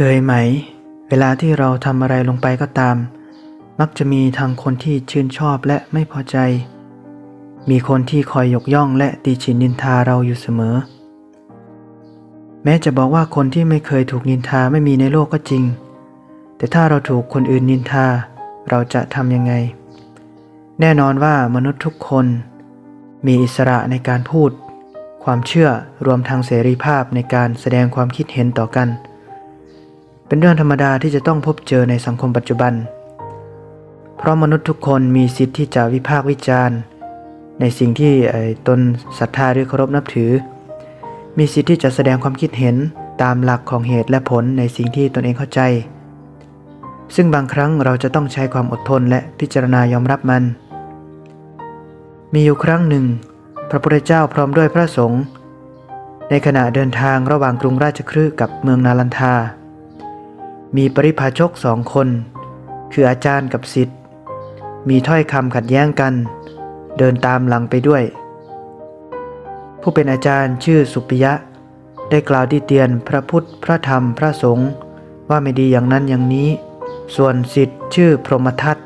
เคยไหม เวลาที่เราทำอะไรลงไปก็ตาม มักจะมีทางคนที่ชื่นชอบและไม่พอใจ มีคนที่คอยยกย่องและตีฉินนินทาเราอยู่เสมอ แม้จะบอกว่าคนที่ไม่เคยถูกนินทาไม่มีในโลกก็จริง แต่ถ้าเราถูกคนอื่นนินทา เราจะทำยังไง แน่นอนว่ามนุษย์ทุกคน มีอิสระในการพูด ความเชื่อรวมทางเสรีภาพในการแสดงความคิดเห็นต่อกันเเป็นเรื่องธรรมดาที่จะต้องพบเจอในสังคมปัจจุบัน เพราะมนุษย์ทุกคนมีสิทธิ์ที่จะวิพากษ์วิจารณ์ ในสิ่งที่ตนศรัทธาหรือเคารพนับถือ มีสิทธิ์ที่จะแสดงความคิดเห็นตามหลักของเหตุและผลในสิ่งที่ตนเองเข้าใจ ซึ่งบางครั้งเราจะต้องใช้ความอดทนและพิจารณายอมรับมัน มีอยู่ครั้งหนึ่ง พระพุทธเจ้าพร้อมด้วยพระสงฆ์ในขณะเดินทางระหว่างกรุงราชคฤห์กับเมืองนาลันทา มีปริพาชกสองคน คืออาจารย์กับศิษย์มีถ้อยคำขัดแย้งกัน เดินตามหลังไปด้วย ผู้เป็นอาจารย์ชื่อสุปิยะ ได้กล่าวดีเตียนพระพุทธพระธรรมพระสงฆ์ว่าไม่ดีอย่างนั้นอย่างนี้ ส่วนศิษย์ชื่อพรหมทัต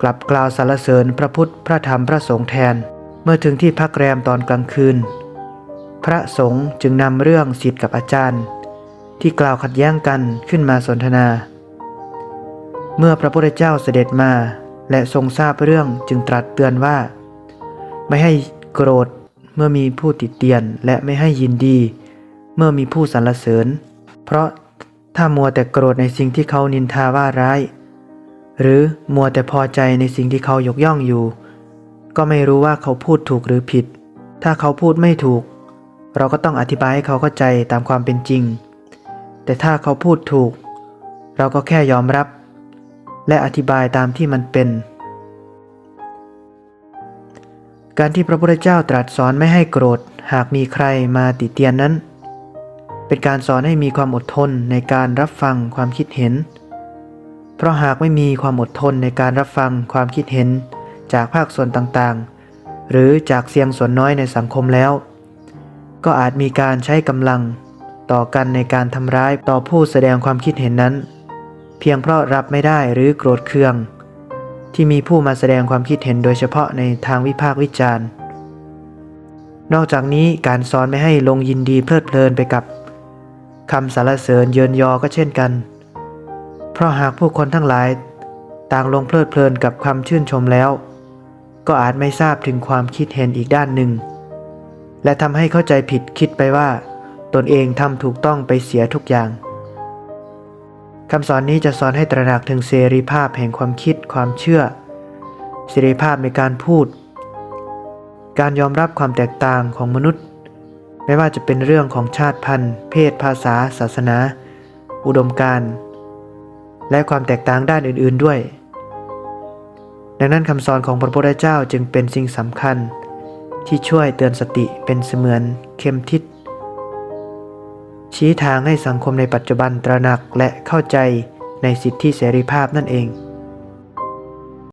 กลับกล่าวสรรเสริญพระพุทธพระธรรมพระสงฆ์แทน เมื่อถึงที่พักแรมตอนกลางคืน พระสงฆ์จึงนำเรื่องศิษย์กับอาจารย์ ที่กล่าวขัดแย้งกันขึ้นมาสนทนา เมื่อพระพุทธเจ้าเสด็จมาและทรงทราบเรื่องจึงตรัสเตือนว่า ไม่ให้โกรธเมื่อมีผู้ติดเตียนและไม่ให้ยินดี เมื่อมีผู้สรรเสริญ เพราะถ้ามัวแต่โกรธในสิ่งที่เขานินทาว่าร้าย หรือมัวแต่พอใจในสิ่งที่เขายกย่องอยู่ ก็ไม่รู้ว่าเขาพูดถูกหรือผิด ถ้าเขาพูดไม่ถูก เราก็ต้องอธิบายให้เขาเข้าใจตามความเป็นจริง แต่ถ้าเขาพูดถูก เราก็แค่ยอมรับ และอธิบายตามที่มันเป็น การที่พระพุทธเจ้าตรัสสอนไม่ให้โกรธหากมีใครมาติเตียนนั้น เป็นการสอนให้มีความอดทนในการรับฟังความคิดเห็น เพราะหากไม่มีความอดทนในการรับฟังความคิดเห็นจากภาคส่วนต่างๆ หรือจากเสียงส่วนน้อยในสังคมแล้ว ก็อาจมีการใช้กำลัง ต่อกันในการทำร้ายต่อผู้แสดงความคิดเห็นนั้น เพียงเพราะรับไม่ได้หรือโกรธเคือง ที่มีผู้มาแสดงความคิดเห็นโดยเฉพาะในทางวิพากษ์วิจารณ์ นอกจากนี้การสอนไม่ให้ลงยินดีเพลิดเพลินไปกับคำสรรเสริญเยินยอก็เช่นกัน เพราะหากผู้คนทั้งหลายต่างลงเพลิดเพลินกับคำชื่นชมแล้ว ก็อาจไม่ทราบถึงความคิดเห็นอีกด้านหนึ่ง และทำให้เข้าใจผิดคิดไปว่า ตนเองทำถูกต้องไปเสียทุกอย่างคำสอนนี้จะสอนให้ตระหนักถึงเสรีภาพแห่งความคิดความเชื่อ เสรีภาพในการพูด การยอมรับความแตกต่างของมนุษย์ ไม่ว่าจะเป็นเรื่องของชาติพันธุ์ เพศภาษา ศาสนา อุดมการณ์และความแตกต่างด้านอื่น ๆด้วย ดังนั้นคำสอนของพระพุทธเจ้าจึงเป็นสิ่งสำคัญ ที่ช่วยเตือนสติเป็นเสมือนเข็มทิศ ชี้ทางให้สังคมในปัจจุบันตระหนักและเข้าใจในสิทธิเสรีภาพนั่นเอง